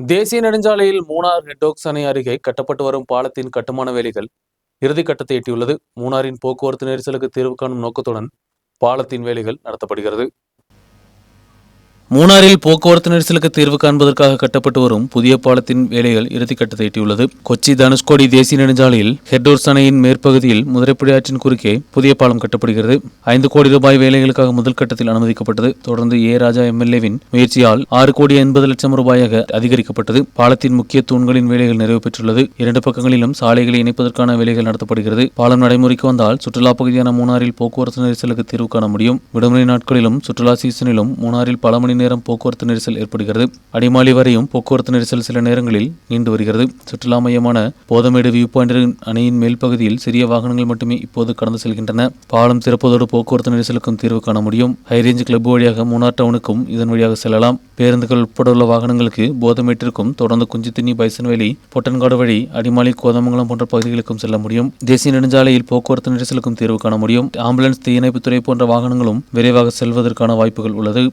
தேசிய நெடுஞ்சாலையில் மூணார் ஹெட்டோக்ஸ் அணை அருகே கட்டப்பட்டு வரும் பாலத்தின் கட்டுமான வேலைகள் இறுதிக்கட்டத்தை எட்டியுள்ளது. மூணாரின் போக்குவரத்து நெரிசலுக்கு தீர்வு காணும் நோக்கத்துடன் பாலத்தின் வேலைகள் நடத்தப்படுகிறது. மூணாரில் போக்குவரத்து நெரிசலுக்கு தீர்வு காண்பதற்காக கட்டப்பட்டு வரும் புதிய பாலத்தின் வேலைகள் இறுதிக்கட்டத்தை எட்டியுள்ளது. கொச்சி தனுஷ்கோடி தேசிய நெடுஞ்சாலையில் ஹெட்டோர்ஸ் அணையின் மேற்பகுதியில் முதிரைப்புடி ஆற்றின் குறுக்கே புதிய பாலம் கட்டப்படுகிறது. ஐந்து கோடி ரூபாய் வேலைகளுக்காக முதல் கட்டத்தில் அனுமதிக்கப்பட்டது. தொடர்ந்து ஏ. ராஜா எம்எல்ஏவின் முயற்சியால் ஆறு கோடி எண்பது லட்சம் ரூபாயாக அதிகரிக்கப்பட்டது. பாலத்தின் முக்கிய தூண்களின் வேலைகள் நிறைவு பெற்றுள்ளது. இரண்டு பக்கங்களிலும் சாலைகளை இணைப்பதற்கான வேலைகள் நடத்தப்படுகிறது. பாலம் நடைமுறைக்கு வந்தால் சுற்றுலா பகுதியான மூணாரில் போக்குவரத்து நெரிசலுக்கு தீர்வு காண முடியும். விடுமுறை நாட்களிலும் சுற்றுலா சீசனிலும் மூணாரில் பல மணி நேரம் போக்குவரத்து நெரிசல் ஏற்படுகிறது. அடிமாலி வரையும் போக்குவரத்து நெரிசல் சில நேரங்களில் நீண்டு வருகிறது. சுற்றுலா மையமான போதமேடு வியூ பாயிண்ட் அணையின் மேல் பகுதியில் சிறிய வாகனங்கள் மட்டுமே இப்போது கடந்து செல்கின்றன. பாலம் திறப்பதோடு போக்குவரத்து நெரிசலுக்கும் தீர்வு காண முடியும். ஹைரேஞ்ச் கிளப் வழியாக மூணார் டவுனுக்கும் இதன் வழியாக செல்லலாம். பேருந்துகள் உட்பட உள்ள வாகனங்களுக்கு போதமேட்டிற்கும் தொடர்ந்து குஞ்சித்தினி பைசன்வேலி பொட்டன்காடு வழி அடிமாலி கோதமங்கலம் போன்ற பகுதிகளுக்கும் செல்ல முடியும். தேசிய நெடுஞ்சாலையில் போக்குவரத்து நெரிசலுக்கும் தீர்வு காண முடியும். ஆம்புலன்ஸ் தீயணைப்புத்துறை போன்ற வாகனங்களும் விரைவாக செல்வதற்கான வாய்ப்புகள் உள்ளது.